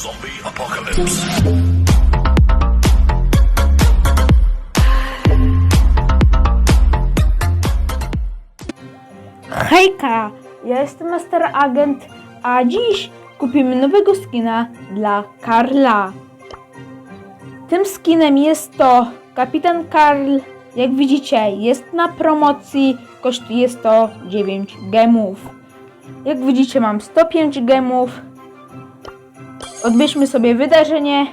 Zombie apocalypse. Hejka, ja jestem Master Agent, a dziś kupimy nowego skina dla Karla. Tym skinem jest to Kapitan Karl. Jak widzicie, jest na promocji, kosztuje 109 gemów. Jak widzicie, mam 105 gemów. Odbierzmy sobie wydarzenie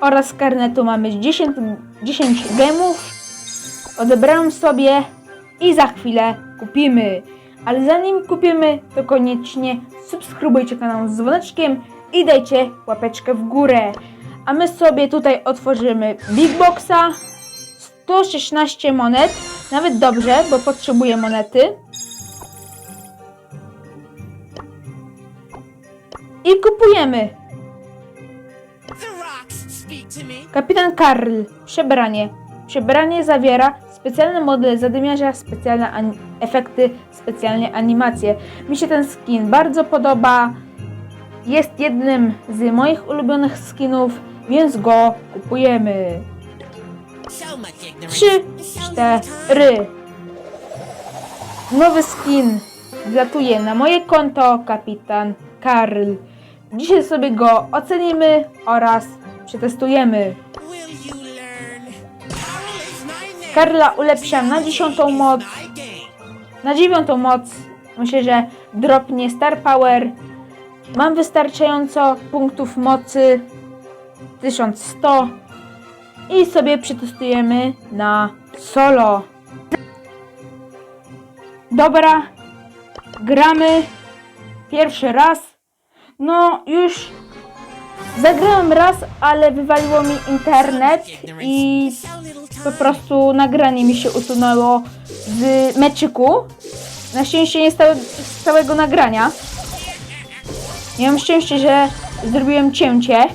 oraz z karnetu mamy 10, 10 gemów. Odebrałem sobie i za chwilę kupimy. Ale zanim kupimy, to koniecznie subskrybujcie kanał z dzwoneczkiem i dajcie łapeczkę w górę. A my sobie tutaj otworzymy Big Boxa. 116 monet. Nawet dobrze, bo potrzebuję monety. I kupujemy. Kapitan Karl. Przebranie. Przebranie zawiera specjalne modele zadymiarza, specjalne efekty, specjalne animacje. Mi się ten skin bardzo podoba. Jest jednym z moich ulubionych skinów, więc go kupujemy. So much ignorance. Trzy, So little cztery. time. Nowy skin wlatuje na moje konto Kapitan Karl. Dzisiaj sobie go ocenimy oraz przetestujemy. Karla ulepszam na dziesiątą moc. Na dziewiątą moc myślę, że dropnie Star Power. Mam wystarczająco punktów mocy 1100 i sobie przetestujemy na solo. Dobra, gramy pierwszy raz. No już zagrałem raz, ale wywaliło mi internet i po prostu nagranie mi się usunęło z meczyku. Na szczęście nie z, całe, z całego nagrania. Miałem szczęście, że zrobiłem cięcie.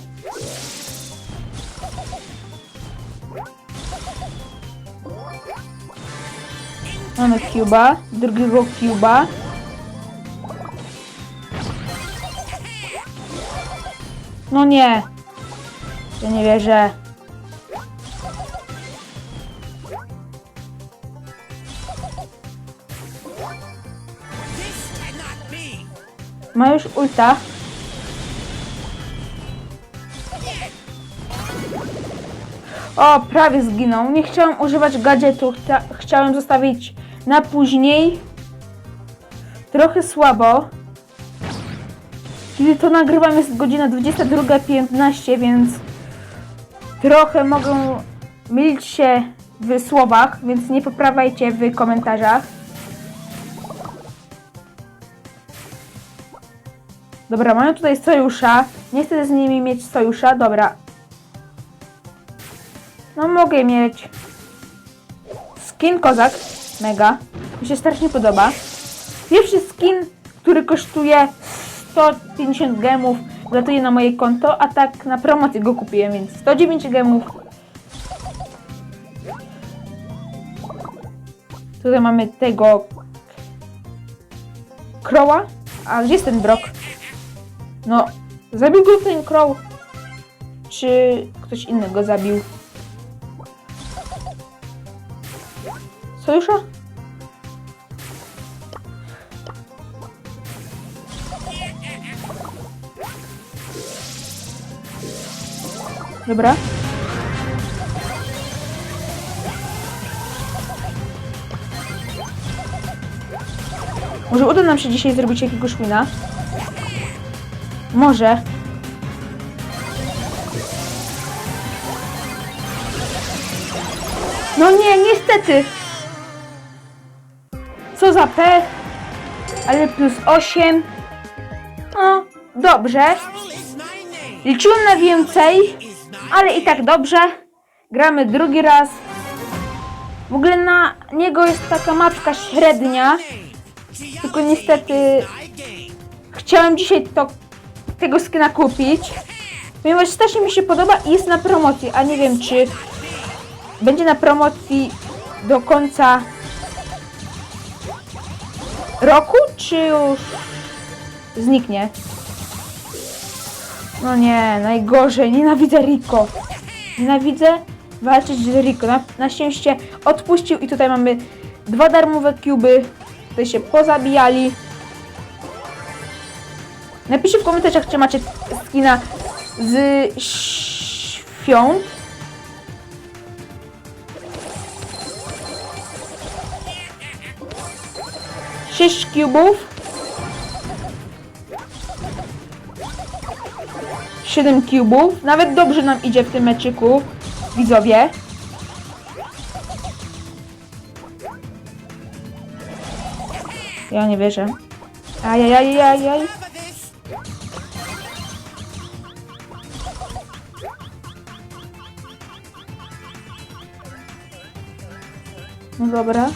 Mamy Cuba, drugiego Cuba. No nie. Ja nie wierzę. Ma już ulta. O, prawie zginął. Nie chciałem używać gadżetu. Chcia chciałem zostawić na później. Trochę słabo. Kiedy to nagrywam jest godzina 22.15, więc trochę mogą mylić się w słowach, więc nie poprawiajcie w komentarzach. Dobra, mają tutaj sojusza. Nie chcę z nimi mieć sojusza. Dobra. No mogę mieć. Skin kozak. Mega. Mi się strasznie podoba. Pierwszy skin, który kosztuje 150 gemów, wlatuje na moje konto, a tak na promocji go kupiłem, więc 109 gemów. Tutaj mamy tego Kroła. A gdzie jest ten brok? No, zabił go ten Crow. Czy ktoś inny go zabił? Sojusza? Dobra. Może uda nam się dzisiaj zrobić jakiegoś wina? Może. No nie, niestety. Co za pech. Ale plus 8. No, dobrze. Liczyłem na więcej, ale i tak dobrze. Gramy drugi raz. W ogóle na niego jest taka mapka średnia. Tylko niestety chciałem dzisiaj to, tego skina kupić, ponieważ strasznie mi się podoba i jest na promocji, a nie wiem czy będzie na promocji do końca roku, czy już zniknie. No nie, najgorzej. Nienawidzę Rico. Nienawidzę walczyć z Rico. Na, na szczęście odpuścił i tutaj mamy dwa darmowe kuby. Tutaj się pozabijali. Napiszcie w komentarzach, czy macie skina z świąt. Sześć kubów. 7 kubów. Nawet dobrze nam idzie w tym meczyku. Widzowie. Ja nie wierzę. Ajajajajaj. Have a this. No dobra.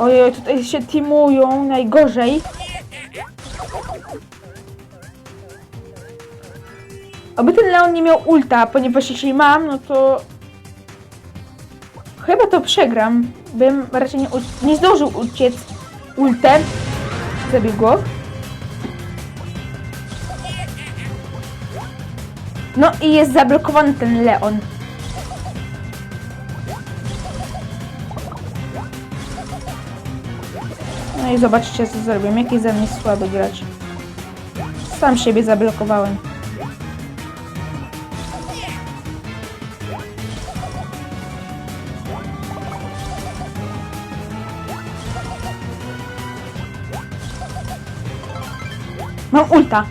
Ojej, tutaj się teamują najgorzej. Oby ten Leon nie miał ulta, ponieważ jeśli mam, no to... Chyba to przegram. Bym raczej nie, nie zdążył uciec ultem. Zabił go. No i jest zablokowany ten Leon. No i zobaczcie co zrobię. Jaki ze mnie słaby gracz. Sam siebie zablokowałem. Mam ulta.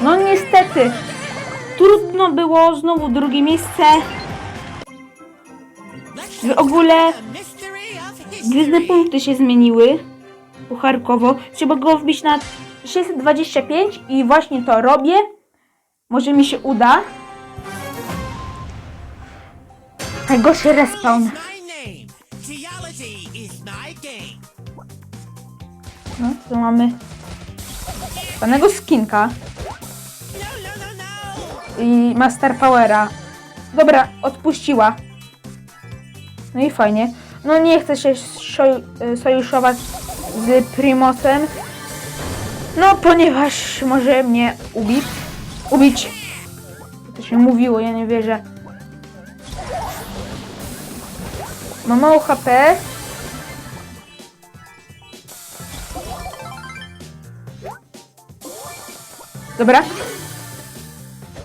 No niestety. Trudno było, znowu drugie miejsce. W ogóle Gwiezdne punkty się zmieniły pucharkowo. Trzeba go wbić na 625 i właśnie to robię. Może mi się uda. Najgorszy respawn. No, tu mamy panego skinka. I Master Powera. Dobra, odpuściła. No i fajnie. No nie chcę się soj- sojuszować z Primosem. No ponieważ może mnie ubić. Ubić. To się mówiło, ja nie wierzę. Ma mało HP. Dobra.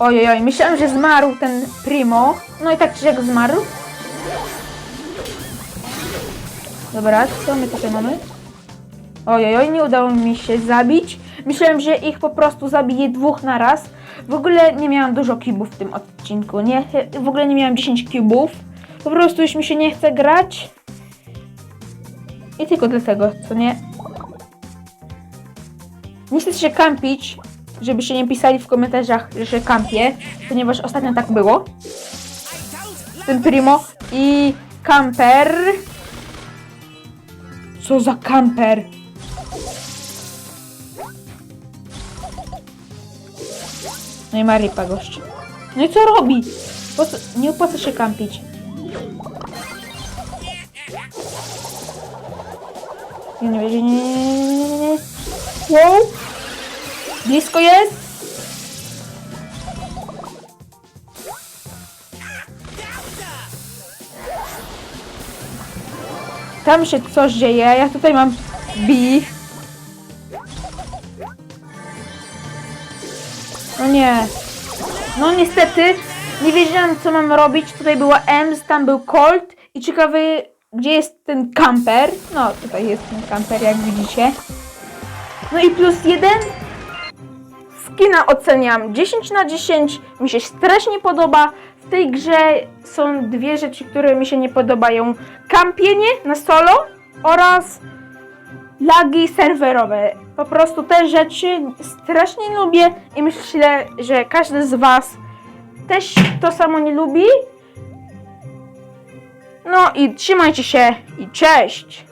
Ojej, oj, myślałem, że zmarł ten Primo. No i tak czy jak zmarł. Dobra, co my tutaj mamy? Ojej, oj, nie udało mi się zabić. Myślałem, że ich po prostu zabiję dwóch na raz. W ogóle nie miałam dużo kubów w tym odcinku, nie? W ogóle nie miałam 10 kubów. Po prostu już mi się nie chce grać. I tylko dlatego, co nie? Nie chcę się kampić, żebyście nie pisali w komentarzach, że się kampię, ponieważ ostatnio tak było. Ten Primo i Camper. Co za Camper? No i Maripa gość. No i co robi? Po co? Nie opłaca się kampić. Nie, nie, nie, nie, nie, nie, nie! Blisko jest! Tam się coś dzieje, ja tutaj mam B. No nie. No niestety, nie wiedziałam co mam robić. Tutaj była Ems, tam był Colt i ciekawy gdzie jest ten camper. No tutaj jest ten camper jak widzicie. No i plus jeden. Skina oceniam 10 na 10. Mi się strasznie podoba. W tej grze są dwie rzeczy, które mi się nie podobają. Kampienie na solo oraz lagi serwerowe. Po prostu te rzeczy strasznie lubię i myślę, że każdy z Was też to samo nie lubi. No i trzymajcie się i cześć!